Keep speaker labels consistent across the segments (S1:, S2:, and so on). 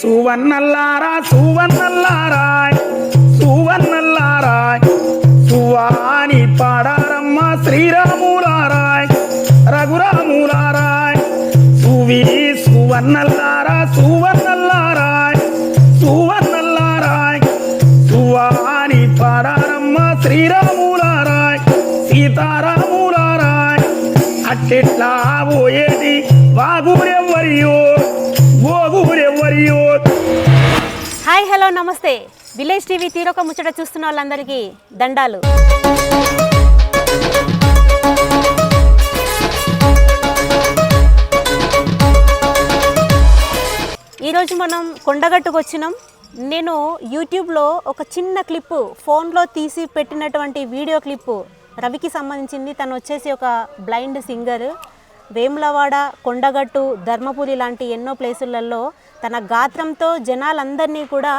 S1: సువన్నల్లారా సువన్నల్లారాయ్ సువన్నల్లారాయ్ సువాని పాడారమ్మ శ్రీరాములారాయ్ రఘురాములారాయ్ సువి
S2: సువన్నల్ నమస్తే. Village TV తీరొక ముచ్చట చూస్తున్న వాళ్ళందరికీ దండాలు. ఈరోజు మనం కొండగట్టుకు వచ్చినాం నేను యూట్యూబ్లో ఒక చిన్న క్లిప్పు ఫోన్లో తీసి పెట్టినటువంటి వీడియో క్లిప్పు రవికి సంబంధించింది. తను వచ్చేసి ఒక బ్లైండ్ సింగర్. వేములవాడ కొండగట్టు ధర్మపురి లాంటి ఎన్నో ప్లేసులలో తన గాత్రంతో జనాలందరినీ కూడా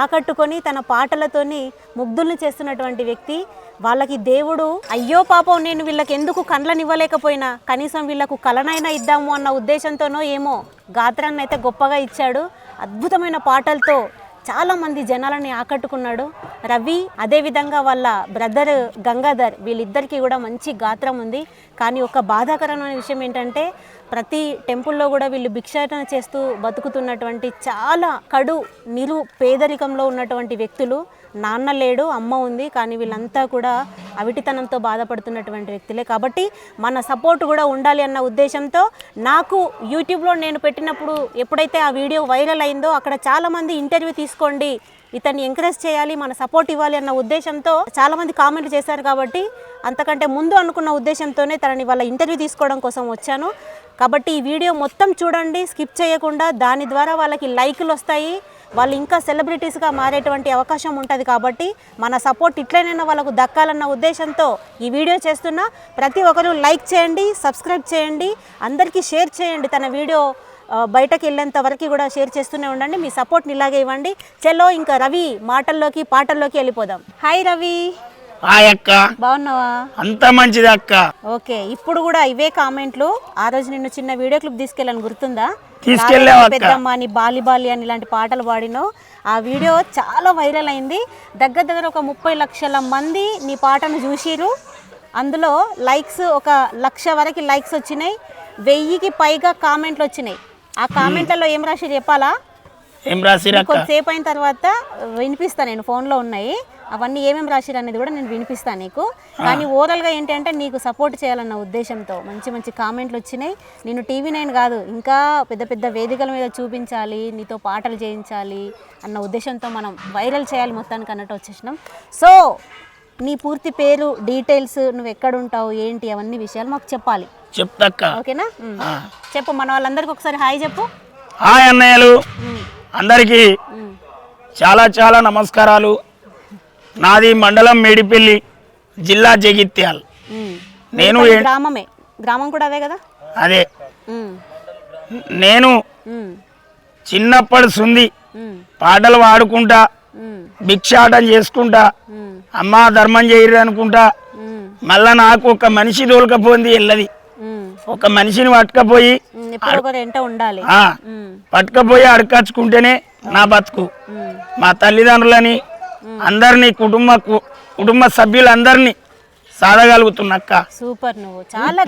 S2: ఆకట్టుకొని తన పాటలతోని ముగ్ధుల్ని చేస్తున్నటువంటి వ్యక్తి. వాళ్ళకి దేవుడు అయ్యో పాపం నేను వీళ్ళకి ఎందుకు కండ్లనివ్వలేకపోయినా కనీసం వీళ్ళకు కలనైనా ఇద్దాము అన్న ఉద్దేశంతోనో ఏమో గాత్రాన్ని అయితే గొప్పగా ఇచ్చాడు. అద్భుతమైన పాటలతో చాలామంది జనాలని ఆకట్టుకున్నాడు. రవి అదేవిధంగా వాళ్ళ బ్రదర్ గంగాధర్ వీళ్ళిద్దరికీ కూడా మంచి గాత్రం ఉంది. కానీ ఒక బాధాకరమైన విషయం ఏంటంటే ప్రతి టెంపుల్లో కూడా వీళ్ళు భిక్షాటన చేస్తూ బతుకుతున్నటువంటి చాలా కడు నిరు పేదరికంలో ఉన్నటువంటి వ్యక్తులు నాన్న లేడు అమ్మ ఉంది కానీ వీళ్ళంతా కూడా అవిటితనంతో బాధపడుతున్నటువంటి వ్యక్తులే. కాబట్టి మన సపోర్ట్ కూడా ఉండాలి అన్న ఉద్దేశంతో నాకు యూట్యూబ్లో నేను పెట్టినప్పుడు ఎప్పుడైతే ఆ వీడియో వైరల్ అయిందో అక్కడ చాలామంది ఇంటర్వ్యూ తీసుకోండి ఇతన్ని ఎంకరేజ్ చేయాలి మన సపోర్ట్ ఇవ్వాలి అన్న ఉద్దేశంతో చాలామంది కామెంట్ చేశారు కాబట్టి అంతకంటే ముందు అనుకున్న ఉద్దేశంతోనే తనని వాళ్ళ ఇంటర్వ్యూ తీసుకోవడం కోసం వచ్చాను. కాబట్టి ఈ వీడియో మొత్తం చూడండి స్కిప్ చేయకుండా దాని ద్వారా వాళ్ళకి లైకులు వస్తాయి. వాళ్ళు ఇంకా సెలబ్రిటీస్గా మారేటువంటి అవకాశం ఉంటుంది కాబట్టి మన సపోర్ట్ ఇట్లనైనా వాళ్ళకు దక్కాలన్న ఉద్దేశంతో ఈ వీడియో చేస్తున్నా. ప్రతి ఒక్కరు లైక్ చేయండి సబ్స్క్రైబ్ చేయండి అందరికీ షేర్ చేయండి. తన వీడియో బయటకు వెళ్ళేంత వరకు కూడా షేర్ చేస్తూనే ఉండండి. మీ సపోర్ట్ని ఇలాగే ఇవ్వండి. చలో ఇంకా రవి మాటల్లోకి పాటల్లోకి వెళ్ళిపోదాం. హాయ్ రవి
S1: అక్క
S2: బాగున్నావా?
S1: అంత మంచిది అక్క.
S2: ఓకే ఇప్పుడు కూడా ఇవే కామెంట్లు. ఆ రోజు నిన్ను చిన్న వీడియో క్లిప్ తీసుకెళ్ళాను గుర్తుందా. పెద్దమ్మ అని బాలి బాలి అని ఇలాంటి పాటలు పాడినావు. ఆ వీడియో చాలా వైరల్ అయింది. దగ్గర దగ్గర ఒక ముప్పై లక్షల మంది నీ పాటను చూసిరు అందులో లైక్స్ ఒక లక్ష వరకు లైక్స్ వచ్చినాయి. వెయ్యికి పైగా కామెంట్లు వచ్చినాయి. ఆ కామెంట్లలో ఏం రాసి చెప్పాలా?
S1: ఏం
S2: కొద్దిసేపు అయిన తర్వాత వినిపిస్తా నేను ఫోన్లో ఉన్నాయి. అవన్నీ ఏమేమి రాసిరు అనేది కూడా నేను వినిపిస్తాను నీకు. కానీ ఓవరాల్గా ఏంటంటే నీకు సపోర్ట్ చేయాలన్న ఉద్దేశంతో మంచి మంచి కామెంట్లు వచ్చినాయి. నేను టీవీ నైన్ కాదు ఇంకా పెద్ద పెద్ద వేదికల మీద చూపించాలి నీతో పాటలు చేయించాలి అన్న ఉద్దేశంతో మనం వైరల్ చేయాలి మొత్తానికి అన్నట్టు వచ్చేసినాం. సో నీ పూర్తి పేరు డీటెయిల్స్ నువ్వు ఎక్కడ ఉంటావు ఏంటి అవన్నీ విషయాలు మాకు చెప్పాలి. ఓకేనా. చెప్పు మన వాళ్ళందరికీ ఒకసారి హాయ్ చెప్పు.
S1: హాయ్ అన్నయ్యలు. అందరికీ. చాలా చాలా నమస్కారాలు. నాది మండలం మేడిపల్లి జిల్లా జగిత్యాల్. నేను
S2: గ్రామమే. గ్రామం కూడా అదే కదా?
S1: అదే. నేను చిన్నప్పటి సుంది పాటలు పాడుకుంటా భిక్షాటం చేసుకుంటా అమ్మా ధర్మం చేయరు అనుకుంటా మళ్ళా నాకు ఒక మనిషి తోలుకపోయింది వెళ్ళది ఒక మనిషిని పట్టుకపోయి
S2: ఉండాలి.
S1: పట్టుకపోయి అడకచ్చుకుంటేనే నా బతుకు. మా తల్లిదండ్రులని అందరినీ కుటుంబ కుటుంబ సభ్యులందరినీ సాధగలుగుతున్నక్క.
S2: సూపర్ నువ్వు. చాలా.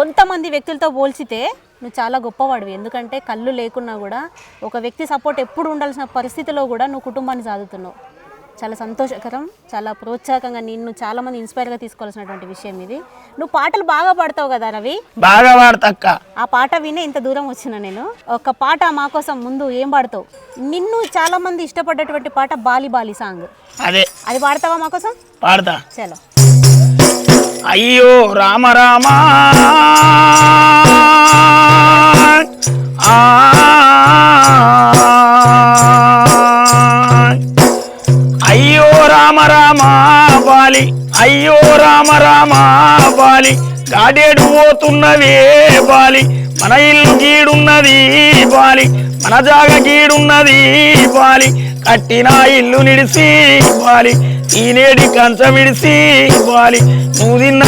S2: కొంతమంది వ్యక్తులతో పోల్చితే నువ్వు చాలా గొప్పవాడివి. ఎందుకంటే కళ్ళు లేకున్నా కూడా ఒక వ్యక్తి సపోర్ట్ ఎప్పుడు ఉండాల్సిన పరిస్థితిలో కూడా నువ్వు కుటుంబాన్ని సాదుతున్నావు. చాలా సంతోషకరం చాలా ప్రోత్సాహకంగా నిన్ను చాలా మంది ఇన్స్పైర్గా తీసుకోవాల్సినటువంటి విషయం ఇది. నువ్వు పాటలు బాగా పాడతావు కదా రవి?
S1: బాగా వాడతక్క
S2: ఆ పాట వినే ఇంత దూరం వచ్చిన నేను. ఒక పాట మా కోసం ముందు ఏం పాడతావు? నిన్ను చాలా మంది ఇష్టపడేటువంటి పాట బాలి బాలి సాంగ్.
S1: అదే.
S2: అది పాడతావా మా కోసం?
S1: పాడతా.
S2: చలో.
S1: అయ్యో రామ రామ. ఆ. రామ బాలి. అయ్యో రామ రామ బాలి. గాడేడు పోతున్నవే బాలి. మన ఇల్లు గీడున్నది బాలి. మన జాగ గీడున్నది బాలి. కట్టిన ఇల్లు నిడిసి బాలి. ఈనేడి కంచం ఇడిసి బాలి. నువ్వు తిన్న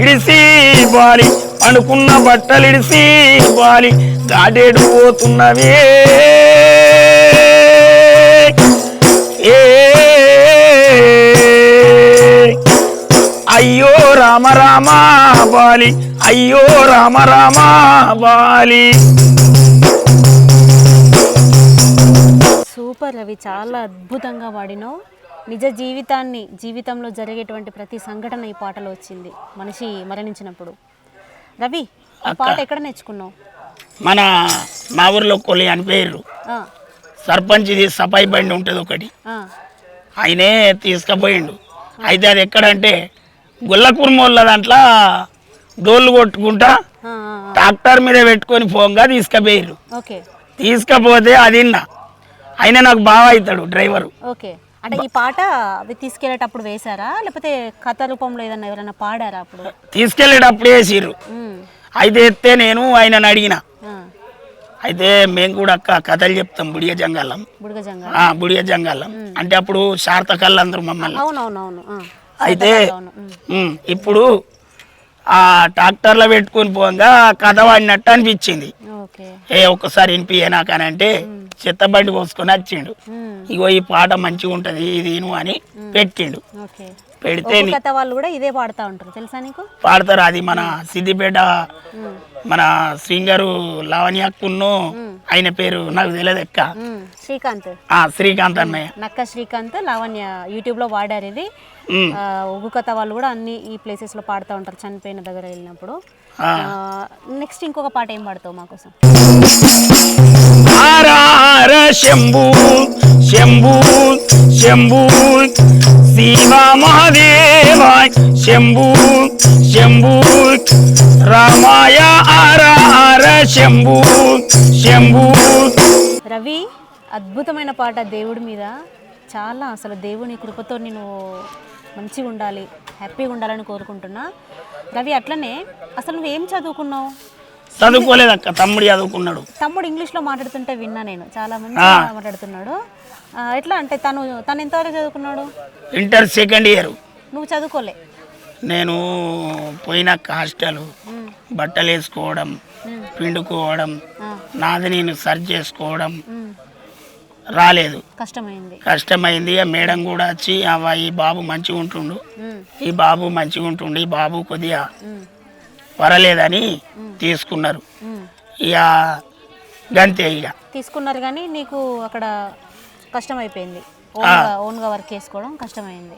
S1: ఇడిసి బాలి. పడుకున్న బట్టలిడిసి బాలి. గాడేడు పోతున్నవే రామ రామ బాలి అయ్యో రామ రామ బాలి
S2: సూపర్ రవి చాలా అద్భుతంగా వాడినావు. నిజ జీవితాన్ని జీవితంలో జరిగేటువంటి ప్రతి సంఘటన ఈ పాటలో వచ్చింది. మనిషి మరణించినప్పుడు. రవి ఆ పాట ఎక్కడ నేర్చుకున్నావు?
S1: మన మా ఊర్లో కొలి అని పేరు సర్పంచ్ది సఫాయి బండి ఉంటుంది ఒకటి. ఆయనే తీసుకుపోయిండు. అయితే అది ఎక్కడంటే గుల్లకుర్మోళ్ళ దాంట్లో డోళ్ళు కొట్టుకుంటా ట్రాక్టర్ మీద పెట్టుకొని పోంగా తీసుకుపోయారు
S2: ఓకే.
S1: తీసుకపోతే అది ఆయన నాకు బాగా అవుతాడు డ్రైవరు.
S2: ఓకే. అంటే ఈ పాట అవి తీసుకెళ్ళేటప్పుడు వేశారా? లేకపోతే కథ రూపంలో ఏదన్నా ఎవరైనా పాడారా అప్పుడు?
S1: తీసుకెళ్ళేటప్పుడు వేసిర్రు. అయితే ఎత్తే నేను ఆయనను అడిగిన.
S2: అయితే
S1: మేము కూడా అక్క కథలు చెప్తాం బుడియ జంగాలం బుడియ జంగాలం అంటే అప్పుడు శారతకళ్ళు అందరూ మమ్మల్ని.
S2: అవునవునవును.
S1: అయితే ఇప్పుడు ఆ ట్రాక్టర్లో పెట్టుకొని పోగా కథ వాడినట్టు అనిపించింది. ఏ ఒక్కసారి వినిపియే నాకనంటే చెత్త బండి పోసుకొని వచ్చిండు. ఇగో ఈ పాట మంచిగా ఉంటది ఇది అని పెట్టిండు. పెడితే
S2: వాళ్ళు కూడా ఇదే పాడుతూ ఉంటారు తెలుసా నీకు?
S1: పాడతారు అది మన సిద్దిపేట మన సింగరు లావణ్యక్కును ఆయన పేరు నాకు తెలియదు ఎక్క
S2: శ్రీకాంత్.
S1: ఆ శ్రీకాంత్ అన్నయ్య.
S2: నక్క శ్రీకాంత్ లావణ్య యూట్యూబ్లో వాడారు ఇది. ఒగ్గు కథ వాళ్ళు కూడా అన్ని ఈ ప్లేసెస్లో పాడుతూ ఉంటారు చనిపోయిన దగ్గర వెళ్ళినప్పుడు. నెక్స్ట్ ఇంకొక పాట ఏం పాడతావు మా కోసం?
S1: ఆరార శంభు శంభు శంభు శివ మహాదేవ శంభు శంభు ఆరార శంభు శంభు.
S2: రవి అద్భుతమైన పాట దేవుడి మీద. చాలా అసలు దేవుని కృపతో నేను మంచిగా ఉండాలి హ్యాపీగా ఉండాలని కోరుకుంటున్నా. రవి అట్లనే అసలు నువ్వేం చదువుకున్నావు?
S1: చదువుకోలేదక్క తమ్ముడు చదువుకున్నాడు.
S2: తమ్ముడు ఇంగ్లీష్లో మాట్లాడుతుంటే విన్నా నేను. చాలా మంచిగా మాట్లాడుతున్నాడు. ఎట్లా అంటే తను తను ఎంతవరకు చదువుకున్నాడు?
S1: Inter second year.
S2: నువ్వు చదువుకోలే.
S1: నేను పోయిన హాస్టల్. బట్టలు వేసుకోవడం పిండుకోవడం నాది నేను సర్చ్ చేసుకోవడం రాలేదు.
S2: కష్టమైంది.
S1: కష్టమైంది. ఆ మేడం కూడా వచ్చి అవ్వ ఈ బాబు మంచిగా ఉంటుండు. ఈ బాబు మంచిగా ఉంటుండు. ఈ బాబు కొద్దిగా
S2: ఉమ్,
S1: పర్వాలేదని తీసుకున్నారు. ఇక గంతే ఇక.
S2: తీసుకున్నారు కానీ నీకు అక్కడ కష్టమైపోయింది. ఓన్గా వర్క్ చేసుకోవడం కష్టమైంది.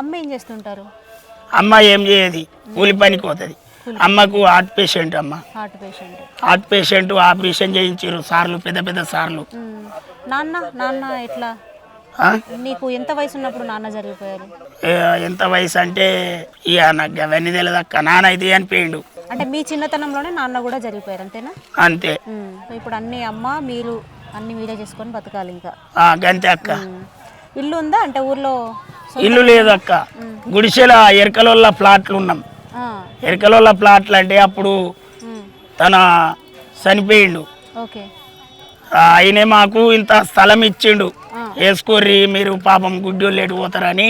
S2: అమ్మ ఏం చేస్తుంటారు?
S1: అమ్మ ఏం చేయదు? కూలి పనికి పోతుంది. అమ్మకు హార్ట్ పేషెంట్ అమ్మ.
S2: Heart patient.
S1: Heart patient operation చేయించారు సార్లు పెద్ద పెద్ద సార్లు.
S2: నాన్న నాన్న ఎట్లా? నీకు ఎంత వయసు ఉన్నప్పుడు నాన్న జరిగిపోయారు
S1: ఎంత వయసు అంటే ఇక నాకు అవన్నీ తెలియదు అక్క. నాన్న అయితే అనిపోయిండు
S2: అంటే మీ చిన్నతనంలోనే నాన్న కూడా జరిగిపోయారు అంతేనా?
S1: అంతే.
S2: ఇప్పుడు అన్ని అమ్మ మీరు అన్ని మీరే చేసుకొని బతకాలి ఇంకా.
S1: గంతే అక్క.
S2: ఇల్లు ఉందా? అంటే ఊర్లో
S1: ఇల్లు లేదు అక్క. గుడిసెల ఎరకలోళ్ళ ప్లాట్లు ఉన్నాం. ఎరకలోళ్ళ ప్లాట్లు అంటే అప్పుడు తన చనిపోయిండు. ఆయనే మాకు ఇంత స్థలం ఇచ్చిండు. వేసుకోర్రి మీరు పాపం గుడ్డోళ్ళు ఎటు పోతారని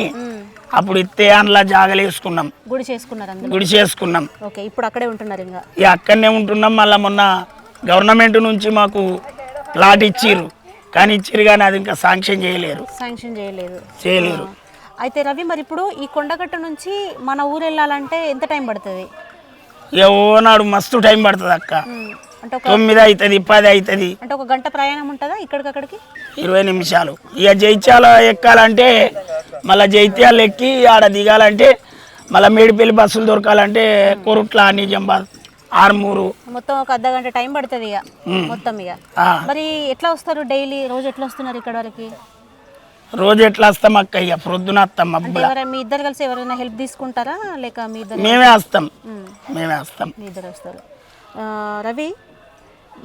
S1: అప్పుడు ఇత్తే అందులో జాగలు వేసుకున్నాం.
S2: గుడి చేసుకున్నారు
S1: వేసుకున్నాం
S2: ఓకే ఇప్పుడు అక్కడే ఉంటున్నారు ఇంకా.
S1: ఇక అక్కడనే ఉంటున్నాం మళ్ళీ మొన్న గవర్నమెంట్ నుంచి మాకు ప్లాట్ ఇచ్చిర్రు. కానీ ఇచ్చిర్రు కానీ అది ఇంకా శాంక్షన్ చేయలేరు.
S2: శాంక్షన్ చేయలేదు.
S1: చేయలేరు.
S2: అయితే రవి మరి ఇప్పుడు ఈ కొండగట్టు నుంచి మన ఊరు వెళ్ళాలంటే ఎంత టైం పడుతుంది?
S1: ఓనాడు మస్తు టైం పడుతుంది అక్క.
S2: అంటే ఒక
S1: తొమ్మిది అవుతుంది పది అవుతుంది
S2: అంటే ఒక గంట ప్రయాణం ఉంటుందా ఇక్కడికక్కడికి?
S1: ఇరవై నిమిషాలు. ఇక జైత్యాల ఎక్కాలంటే మళ్ళీ జైత్యాలు ఎక్కి ఆడ దిగాలంటే మళ్ళీ మేడిపల్లి బస్సులు దొరకాలంటే కొరుట్ల నిజామాబాద్ ఆర్మూరు.
S2: మొత్తం ఒక అర్ధ గంట టైం పడుతుంది ఇక. మొత్తం ఇక. మరి ఎట్లా వస్తారు డైలీ? రోజు ఎట్లా వస్తున్నారు ఇక్కడ వరకు?
S1: రోజు ఎట్లా వస్తాం అక్క ఇక ప్రొద్దున వస్తాం మబ్బుల
S2: ఎవరైనా మీ ఇద్దరు కలిసి ఎవరైనా హెల్ప్ తీసుకుంటారా? లేక మీ ఇద్దరు
S1: మేమే వస్తాం. మేమే. వస్తాం.
S2: మీ ఇద్దరు వస్తారు. ఆ, రవి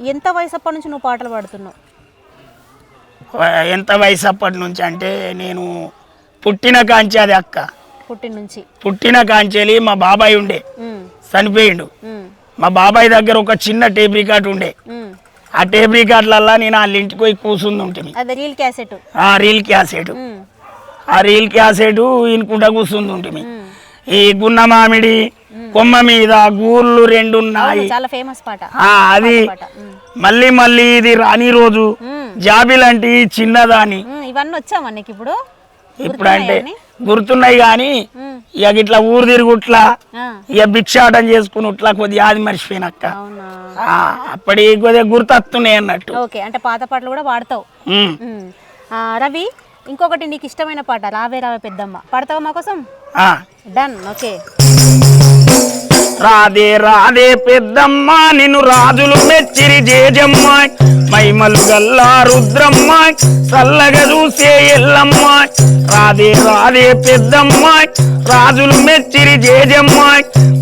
S2: ఎంత వయసు అప్పటి నుంచి నువ్వు పాటలు పాడుతున్నావు?
S1: వ- ఎంత వయసు అప్పటి నుంచి అంటే నేను పుట్టిన కాంచి అది అక్క.
S2: పుట్టిన నుంచి?
S1: పుట్టిన కాంచెలి మా బాబాయ్ ఉండే.
S2: ఉమ్,
S1: చనిపోయిండు.
S2: ఉమ్,
S1: మా బాబాయ్ దగ్గర ఒక చిన్న టేప్ రికార్డ్ ఉండే.
S2: ఉమ్.
S1: ఆ టేప్ రికార్డులల్లా నేను వాళ్ళ ఇంటికి పోయి కూర్చుంది ఉంటుంది
S2: రీల్ క్యాసెట్.
S1: ఆ రీల్ క్యాసెట్. ఆ రీల్ క్యాసెట్ ఇనుకుంటా కూర్చుంది ఉంటుంది. ఈ గున్న మామిడి కొమ్మ మీద గూర్లు రెండు ఉన్నాయి
S2: చాలా ఫేమస్ పాట.
S1: ఆ, అది మళ్ళీ మళ్ళీ ఇది రాని రోజు జాబిలంటి చిన్నదాని.
S2: ఇవన్నీ వచ్చామా నీకు ఇప్పుడు?
S1: ఇప్పుడు అంటే
S2: గుర్తున్నాయా
S1: కానీ ఇక ఇట్లా ఊరు తిరుగుట్లా ఇక భిక్షాటం చేసుకుని ఇట్లా కొద్దిగా ఆది మర్చిపోయినక్క అప్పటి కొద్దిగా గుర్తొస్తున్నాయి అన్నట్టు.
S2: ఓకే అంటే పాత పాటలు కూడా పాడతావు. రవి ఇంకొకటి నీకు ఇష్టమైన పాట రావే రావే పెద్దమ్మ. పాడతావా మా కోసం. Done okay.
S1: రాధే రాధే పెద్దమ్మ నిన్ను రాజులు మెచ్చిరి జేజమ్మ మైమలు గల్లా రుద్రమ్మ చల్లగా చూసే ఎల్లమ్మ రాధే రాధే పెద్దమ్మ రాజులు మెచ్చిరి జేజమ్మ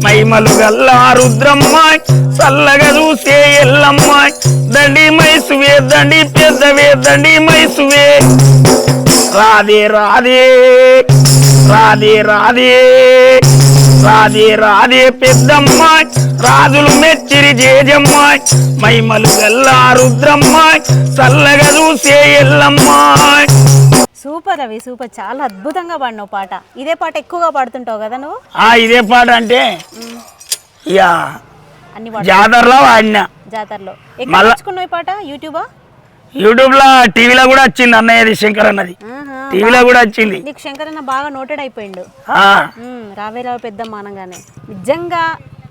S1: మైమలు గల్లా రుద్రమ్మ చల్లగా చూసే ఎల్లమ్మ దండి మైసువే దండి పెద్దవే దండి మైసువే. రాధే రాధే రాధే రాధే. రాధే రాధే పెద్దమ్మ రాజులు మెచ్చిరి జేజమ్మ మైమలు గల్లా రుద్రమ్మ చల్లగా చూసే ఎల్లమ్మ
S2: సూపర్ రవి సూపర్. చాలా అద్భుతంగా పాడినావు పాట. ఇదే పాట ఎక్కువగా పాడుతుంటావు కదా నువ్వు?
S1: ఆ ఇదే పాట అంటే ఇక
S2: అన్ని
S1: జాతరలో వాడిన
S2: జాతరలో. ఎక్కడ
S1: మళ్ళా-
S2: నేర్చుకున్నావు ఈ పాట? యూట్యూబా?
S1: యూట్యూబ్లో టీవీలో కూడా వచ్చింది అన్నయ్యది శంకర్ అన్నది.
S2: ఆహా.
S1: టీవీలో కూడా వచ్చింది.
S2: నీకు శంకరన్న బాగా నోటెడ్ అయిపోయిండు.
S1: ఆ,
S2: ఉమ్, రావే రావే పెద్దమ్మ అనగానే. నిజంగా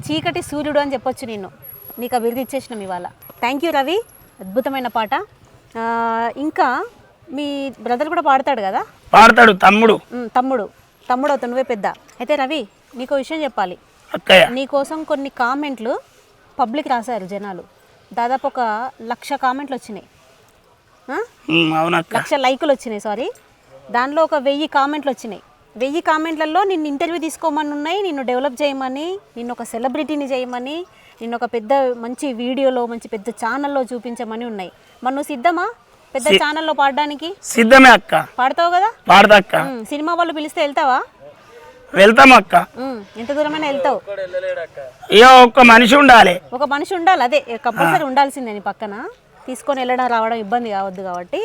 S2: చీకటి సూర్యుడు అని చెప్పొచ్చు నేను నీకు బిరుదు ఇచ్చేసినాం ఇవాళ. Thank you Ravi. అద్భుతమైన పాట. ఇంకా మీ బ్రదర్ కూడా పాడతాడు కదా?
S1: పాడతాడు తమ్ముడు.
S2: తమ్ముడు. తమ్ముడు అవుతావు నువ్వే పెద్ద. అయితే రవి నీకు విషయం చెప్పాలి. నీకోసం కొన్ని కామెంట్లు పబ్లిక్ రాశారు జనాలు. దాదాపు ఒక లక్ష కామెంట్లు వచ్చినాయి. లక్ష లైకులు వచ్చినాయి సారీ. దానిలో ఒక వెయ్యి కామెంట్లు వచ్చినాయి. వెయ్యి కామెంట్లలో నిన్ను ఇంటర్వ్యూ తీసుకోమని ఉన్నాయి నిన్ను డెవలప్ చేయమని నిన్ను ఒక సెలబ్రిటీని చేయమని నిన్ను ఒక పెద్ద మంచి వీడియోలో మంచి పెద్ద ఛానల్లో చూపించమని ఉన్నాయి. మరి నువ్వు సిద్ధమా పెద్ద ఛానల్లో పాడడానికి?
S1: సిద్ధమే అక్క.
S2: పాడతావు కదా?
S1: పాడదక్క
S2: ఉమ్, సినిమా వాళ్ళు పిలిస్తే వెళ్తావా?
S1: వెళ్తాం అక్క.
S2: ఎంత దూరమైనా వెళ్తావు?
S1: ఇక ఒక్క మనిషి ఉండాలి.
S2: ఒక మనిషి ఉండాలి అదే కంపల్సరీ ఉండాల్సిందే నీ పక్కన. తీసుకొని వెళ్ళడం రావడం ఇబ్బంది కావద్దు కాబట్టి.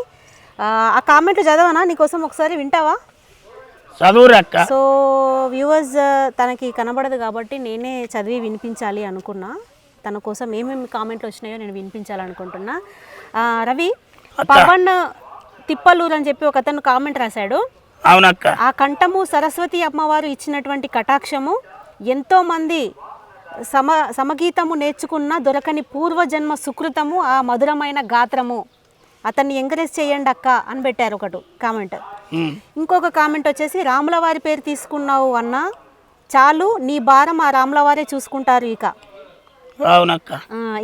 S2: ఆ, కామెంట్లు చదవనా? నీకోసం ఒకసారి వింటావా? సో వ్యూవర్స్ తనకి కనబడదు కాబట్టి నేనే చదివి వినిపించాలి అనుకున్నా. తన కోసం ఏమేమి కామెంట్లు వచ్చినాయో నేను వినిపించాలనుకుంటున్నా. రవి పవన్ తిప్పలూరు అని చెప్పి ఒక అతను కామెంట్ రాశాడు.
S1: అవునక్క.
S2: ఆ కంఠము సరస్వతి అమ్మవారు ఇచ్చినటువంటి కటాక్షము ఎంతోమంది సమ సమగీతము నేర్చుకున్న దొరకని పూర్వజన్మ సుకృతము ఆ మధురమైన గాత్రము. అతన్ని ఎంకరేజ్ చేయండి అక్క అని పెట్టారు ఒకటి కామెంట్. ఇంకొక కామెంట్ వచ్చేసి రాముల వారి పేరు తీసుకున్నావు అన్న చాలు నీ భారం ఆ రాముల వారే చూసుకుంటారు ఇక.
S1: అవునక్క.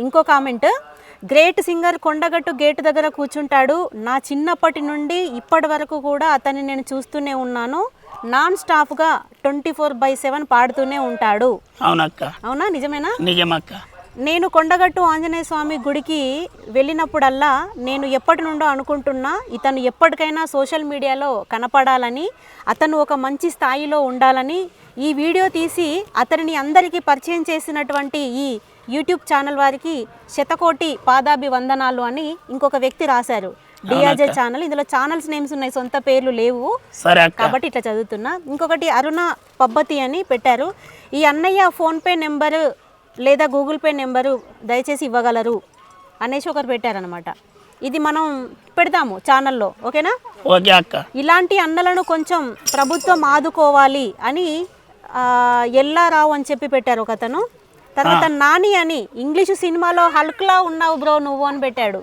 S2: ఇంకో comment great singer Kondagattu gate దగ్గర కూర్చుంటాడు. నా చిన్నప్పటి నుండి ఇప్పటి వరకు కూడా అతన్ని నేను చూస్తూనే ఉన్నాను. Non stops twenty four by seven పాడుతూనే ఉంటాడు.
S1: అవునక్క.
S2: అవునా? నిజమేనా?
S1: నిజమక్క.
S2: నేను కొండగట్టు ఆంజనేయ స్వామి గుడికి వెళ్ళినప్పుడల్లా నేను ఎప్పటి నుండో అనుకుంటున్నా ఇతను ఎప్పటికైనా సోషల్ మీడియాలో కనపడాలని అతను ఒక మంచి స్థాయిలో ఉండాలని ఈ వీడియో తీసి అతనిని అందరికీ పరిచయం చేసినటువంటి ఈ యూట్యూబ్ ఛానల్ వారికి శతకోటి పాదాభి వందనాలు అని ఇంకొక వ్యక్తి రాశారు. D R J channel. ఇందులో ఛానల్స్ నేమ్స్ ఉన్నాయి సొంత పేర్లు లేవు. కాబట్టి ఇట్లా చదువుతున్నా. ఇంకొకటి అరుణ పబ్బతి అని పెట్టారు. ఈ అన్నయ్య ఫోన్పే నెంబరు లేదా గూగుల్ పే నెంబరు దయచేసి ఇవ్వగలరు అనేసి ఒకరు పెట్టారనమాట ఇది మనం పెడతాము ఛానల్లో ఓకేనా?
S1: ఓకే అక్క.
S2: ఇలాంటి అన్నలను కొంచెం ప్రభుత్వం ఆదుకోవాలి అని ఎల్లారావు అని చెప్పి పెట్టారు ఒక అతను తర్వాత నాని అని ఇంగ్లీషు సినిమాలో హల్క్లా ఉన్నావు బ్రో నువ్వు అని పెట్టాడు.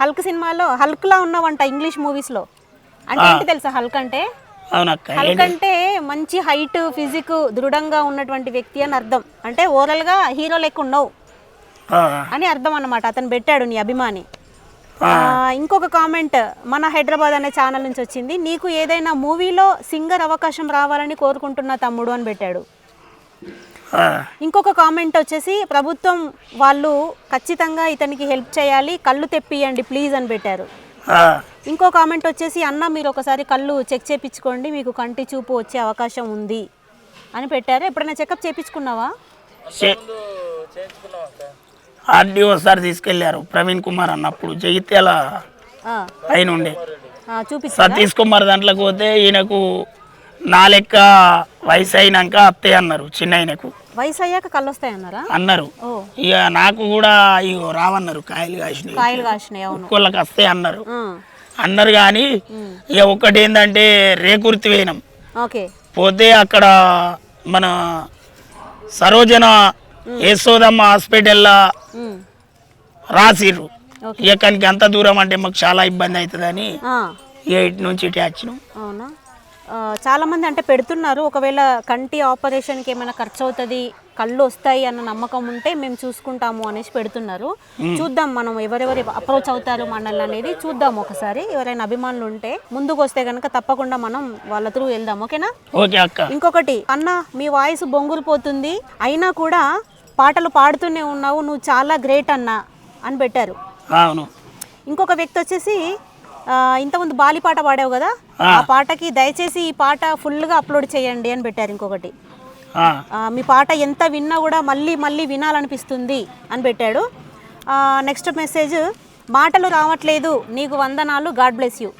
S2: హల్క్ సినిమాలో హల్క్లా ఉన్నావంట ఇంగ్లీష్ మూవీస్లో. అంటే ఏంటి తెలుసా హల్క్ అంటే?
S1: అవునక్క.
S2: అంటే మంచి హైట్ ఫిజిక్ దృఢంగా ఉన్నటువంటి వ్యక్తి అని అర్థం. అంటే ఓవరాల్గా హీరో లెక్క
S1: ఆ,
S2: అని అర్థం అన్నమాట. అతను పెట్టాడు నీ అభిమాని. ఇంకొక కామెంట్ మన హైదరాబాద్ అనే ఛానల్ నుంచి వచ్చింది. నీకు ఏదైనా మూవీలో సింగర్ అవకాశం రావాలని కోరుకుంటున్న తమ్ముడు అని పెట్టాడు. ఇంకొక కామెంట్ వచ్చేసి ప్రభుత్వం వాళ్ళు ఖచ్చితంగా ఇతనికి హెల్ప్ చేయాలి కళ్ళు తెప్పియండి ప్లీజ్ అని పెట్టారు. ఇంకో కామెంట్ వచ్చేసి అన్న మీరు ఒకసారి కళ్ళు చెక్ చేయించుకోండి మీకు కంటి చూపు వచ్చే అవకాశం ఉంది అని పెట్టారు. ఎప్పుడైనా చెకప్ చేయించుకున్నావా
S1: చే- ఆర్డీఓ సార్ తీసుకెళ్ళారు ప్రవీణ్ కుమార్ అన్నప్పుడు జగిత్యాల
S2: ఆ,
S1: ఆయన ఉండే సతీష్ కుమార్ దాంట్లోకి పోతే ఈయనకు నా లెక్క వయసు అయినాక అత్తయ్య అన్నారు చిన్న ఆయనకు
S2: వయసు అయ్యాక కళ్ళు వస్తాయి అన్నారా.
S1: అన్నారు ఇక నాకు కూడా ఇగో రావన్నారు కాయలు కాసినాయి.
S2: కాయలు కాసినాయి అవును.
S1: ఒక్కోళ్ళకి వస్తాయి అన్నారు. అన్నారు కానీ ఇక ఒకటి ఏంటంటే రేకుర్తి వేయినాం
S2: ఓకే.
S1: పోతే అక్కడ మన సరోజన యశోదమ్మ హాస్పిటల్లో రాసిర్రు. ఇక కనుక అంత దూరం అంటే మాకు చాలా ఇబ్బంది అవుతుందని ఇక ఇటు నుంచి ఇటు వచ్చినాం.
S2: అవునా ఆ, చాలా మంది అంటే పెడుతున్నారు ఒకవేళ కంటి ఆపరేషన్కి ఏమైనా ఖర్చు అవుతుంది కళ్ళు వస్తాయి అన్న నమ్మకం ఉంటే మేము చూసుకుంటాము అనేసి పెడుతున్నారు. చూద్దాం మనం ఎవరెవరు అప్రోచ్ అవుతారు మనల్ని అనేది చూద్దాం ఒకసారి. ఎవరైనా అభిమానులు ఉంటే ముందుకు వస్తే కనుక తప్పకుండా మనం వాళ్ళ త్రూ వెళ్దాం ఓకేనా? ఇంకొకటి అన్న మీ వాయిస్ బొంగులు పోతుంది అయినా కూడా పాటలు పాడుతూనే ఉన్నావు నువ్వు చాలా గ్రేట్ అన్న అని పెట్టారు. ఇంకొక వ్యక్తి వచ్చేసి ఇంతకుముందు బాలి పాట పాడావు కదా?
S1: ఆ.
S2: పాటకి దయచేసి ఈ పాట ఫుల్గా అప్లోడ్ చేయండి అని పెట్టారు ఇంకొకటి. మీ పాట ఎంత విన్నా కూడా మళ్ళీ మళ్ళీ వినాలనిపిస్తుంది అని పెట్టాడు. నెక్స్ట్ మెసేజ్ మాటలు రావట్లేదు నీకు వందనాలు గాడ్ బ్లెస్ యూ.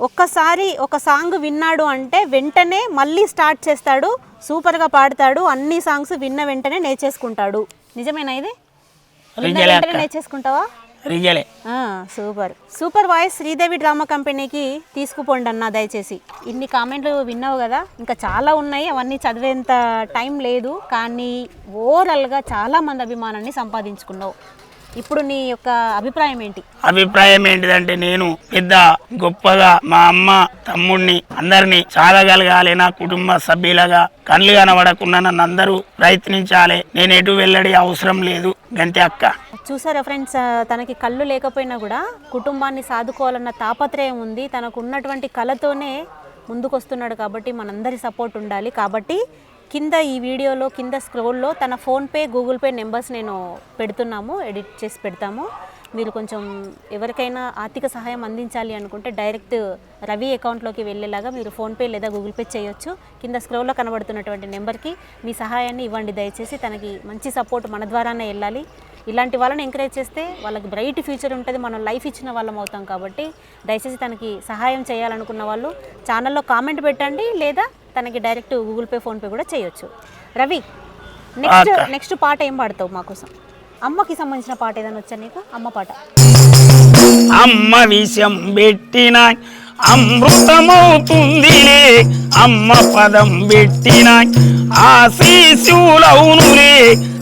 S2: ఒక్కసారి ఒక సాంగ్ విన్నాడు అంటే వెంటనే మళ్ళీ స్టార్ట్ చేస్తాడు సూపర్గా పాడతాడు అన్ని సాంగ్స్ విన్న వెంటనే నేర్చేసుకుంటాడు. నిజమేనా ఇది? నేర్చేసుకుంటావా? రియలే. Super. Super voice Sridevi drama కంపెనీకి తీసుకుపోండి అన్న దయచేసి. ఇన్ని కామెంట్లు విన్నావు కదా ఇంకా చాలా ఉన్నాయి అవన్నీ చదివేంత టైం లేదు కానీ ఓవరాల్గా చాలా మంది అభిమానాన్ని సంపాదించుకున్నావు. ఇప్పుడు నీ యొక్క అభిప్రాయం ఏంటి?
S1: అభిప్రాయం ఏంటిదంటే నేను పెద్ద గొప్పగా మా అమ్మ తమ్ముడిని అందరినీ చాలగలగాలి నా కుటుంబ సభ్యులుగా కళ్ళు కనబడకుండా నన్ను అందరూ ప్రయత్నించాలి. నేను ఎటు వెళ్ళడి అవసరం లేదు గంతే అక్క.
S2: చూసారా ఫ్రెండ్స్ తనకి కళ్ళు లేకపోయినా కూడా కుటుంబాన్ని సాదుకోవాలన్న తాపత్రయం ఉంది. తనకు ఉన్నటువంటి కళతోనే ముందుకు వస్తున్నాడు కాబట్టి మనందరి సపోర్ట్ ఉండాలి. కాబట్టి కింద ఈ వీడియోలో కింద స్క్రోల్లో తన ఫోన్పే గూగుల్ పే నెంబర్స్ నేను పెడుతున్నాము ఎడిట్ చేసి పెడతాము. మీరు కొంచెం ఎవరికైనా ఆర్థిక సహాయం అందించాలి అనుకుంటే డైరెక్ట్ రవి అకౌంట్లోకి వెళ్ళేలాగా మీరు ఫోన్పే లేదా గూగుల్ పే చేయొచ్చు. కింద స్క్రోల్లో కనబడుతున్నటువంటి నెంబర్కి మీ సహాయాన్ని ఇవ్వండి. దయచేసి తనకి మంచి సపోర్ట్ మన ద్వారానే వెళ్ళాలి. ఇలాంటి వాళ్ళని ఎంకరేజ్ చేస్తే వాళ్ళకి బ్రైట్ ఫ్యూచర్ ఉంటుంది. మనం లైఫ్ ఇచ్చిన వాళ్ళం అవుతాం కాబట్టి దయచేసి తనకి సహాయం చేయాలనుకున్న వాళ్ళు ఛానల్లో కామెంట్ పెట్టండి లేదా తనకి డైరెక్ట్ గూగుల్ పే ఫోన్పే కూడా చేయొచ్చు. రవి నెక్స్ట్. నెక్స్ట్ పాట ఏం పాడతావు మా కోసం అమ్మకి సంబంధించిన పాట ఏదైనా వచ్చా నీకు? అమ్మ పాట.
S1: అమ్మ విషం పెట్టిన అమృతమవుతుందిలే. అమ్మ పదం పెట్టిన ఆశీసులవునులే.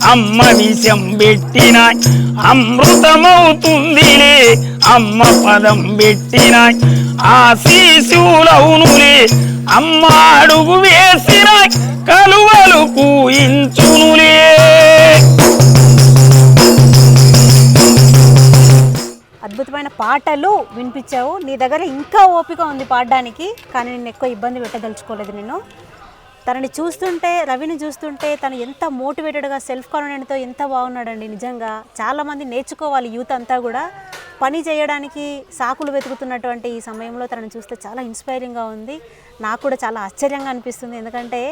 S1: అమ్మ విషం పెట్టిన అమృతమవుతుందిలే అమ్మ పదం పెట్టిన శిశువులవునులే అమ్మ అడుగు వేసిన కలువలు పూయించునులే.
S2: అద్భుతమైన పాటలు వినిపించావు. నీ దగ్గర ఇంకా ఓపిక ఉంది పాడడానికి కానీ నేను ఎక్కువ ఇబ్బంది పెట్టదలుచుకోలేదు నేను తనని చూస్తుంటే రవిని చూస్తుంటే తను ఎంత మోటివేటెడ్గా సెల్ఫ్ కాన్ఫిడెంట్తో ఎంత బాగున్నాడండి నిజంగా. చాలామంది నేర్చుకోవాలి యూత్ అంతా కూడా. పని చేయడానికి సాకులు వెతుకుతున్నటువంటి ఈ సమయంలో తనని చూస్తే చాలా ఇన్స్పైరింగ్గా ఉంది. నాకు కూడా చాలా ఆశ్చర్యంగా అనిపిస్తుంది. ఎందుకంటే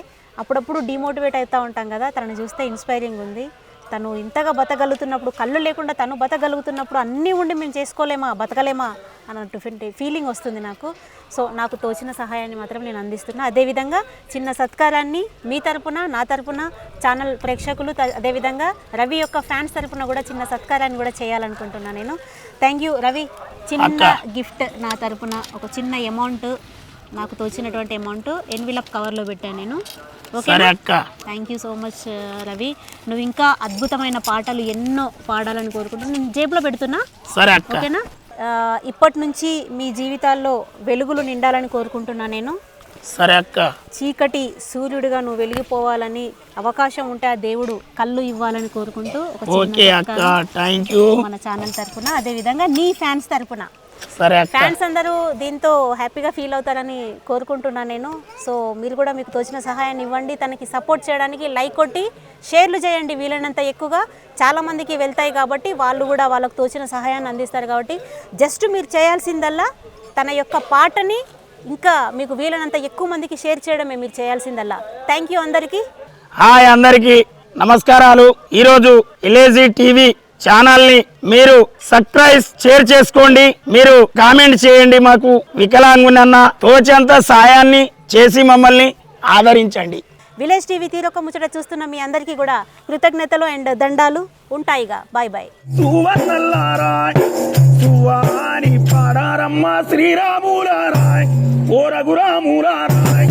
S2: అప్పుడప్పుడు డిమోటివేట్ అవుతూ ఉంటాం కదా తనని చూస్తే ఇన్స్పైరింగ్ ఉంది. తను ఇంతగా బతకగలుగుతున్నప్పుడు కళ్ళు లేకుండా తను బతకగలుగుతున్నప్పుడు అన్నీ ఉండి మేము చేసుకోలేమా బతకలేమా అన్నటువంటి ఫీలింగ్ వస్తుంది నాకు. సో నాకు తోచిన సహాయాన్ని మాత్రం నేను అందిస్తున్నా. అదేవిధంగా చిన్న సత్కారాన్ని మీ తరపున నా తరపున ఛానల్ ప్రేక్షకులు అదేవిధంగా రవి యొక్క ఫ్యాన్స్ తరపున కూడా చిన్న సత్కారాన్ని కూడా చేయాలనుకుంటున్నాను నేను. Thank you Ravi. చిన్న గిఫ్ట్ నా తరపున ఒక చిన్న అమౌంట్ నాకు తోచినటువంటి అమౌంట్ ఎన్విలప్ కవర్లో పెట్టాను నేను. Okay thank you so much Ravi నువ్వు ఇంకా అద్భుతమైన పాటలు ఎన్నో పాడాలని కోరుకుంటున్నా నేను జేబులో పెడుతున్నా?
S1: సరే
S2: ఓకేనా ఇప్పటి నుంచి మీ జీవితాల్లో వెలుగులు నిండాలని కోరుకుంటున్నా నేను.
S1: సరే అక్క.
S2: చీకటి సూర్యుడిగా నువ్వు వెలిగిపోవాలని అవకాశం ఉంటే ఆ దేవుడు కళ్ళు ఇవ్వాలని కోరుకుంటూ ఒక మన ఛానల్ తరపున అదేవిధంగా నీ ఫ్యాన్స్ తరపున.
S1: సరే
S2: ఫ్యాన్స్ అందరూ దీంతో హ్యాపీగా ఫీల్ అవుతారని కోరుకుంటున్నాను నేను. సో మీరు కూడా మీకు తోచిన సహాయాన్ని ఇవ్వండి తనకి సపోర్ట్ చేయడానికి లైక్ కొట్టి షేర్లు చేయండి వీలైనంత ఎక్కువగా. చాలా మందికి వెళ్తాయి కాబట్టి వాళ్ళు కూడా వాళ్ళకు తోచిన సహాయాన్ని అందిస్తారు కాబట్టి జస్ట్ మీరు చేయాల్సిందల్లా తన యొక్క పాటని ఇంకా మీకు వీలైనంత ఎక్కువ మందికి షేర్ చేయడమే మీరు చేయాల్సిందల్లా. థ్యాంక్ యూ అందరికీ.
S1: హాయ్ అందరికీ. నమస్కారాలు. ఈరోజు ఇలేజీ టీవీ ఛానల్ని మీరు సబ్స్క్రైబ్ షేర్ చేసుకోండి. మీరు కామెంట్ చేయండి మాకు. వికలాంగునన్న తోచంత సాయాన్ని చేసి మమ్మల్ని ఆదరించండి.
S2: విలేజ్ టీవీ తీరొక ముచ్చట చూస్తున్న మీ అందరికీ కూడా కృతజ్ఞతలు అండ్ దండాలు ఉంటాయిగా. Bye bye.
S1: శ్రీరాములారాయ్ ఓ రఘురాములారాయ్.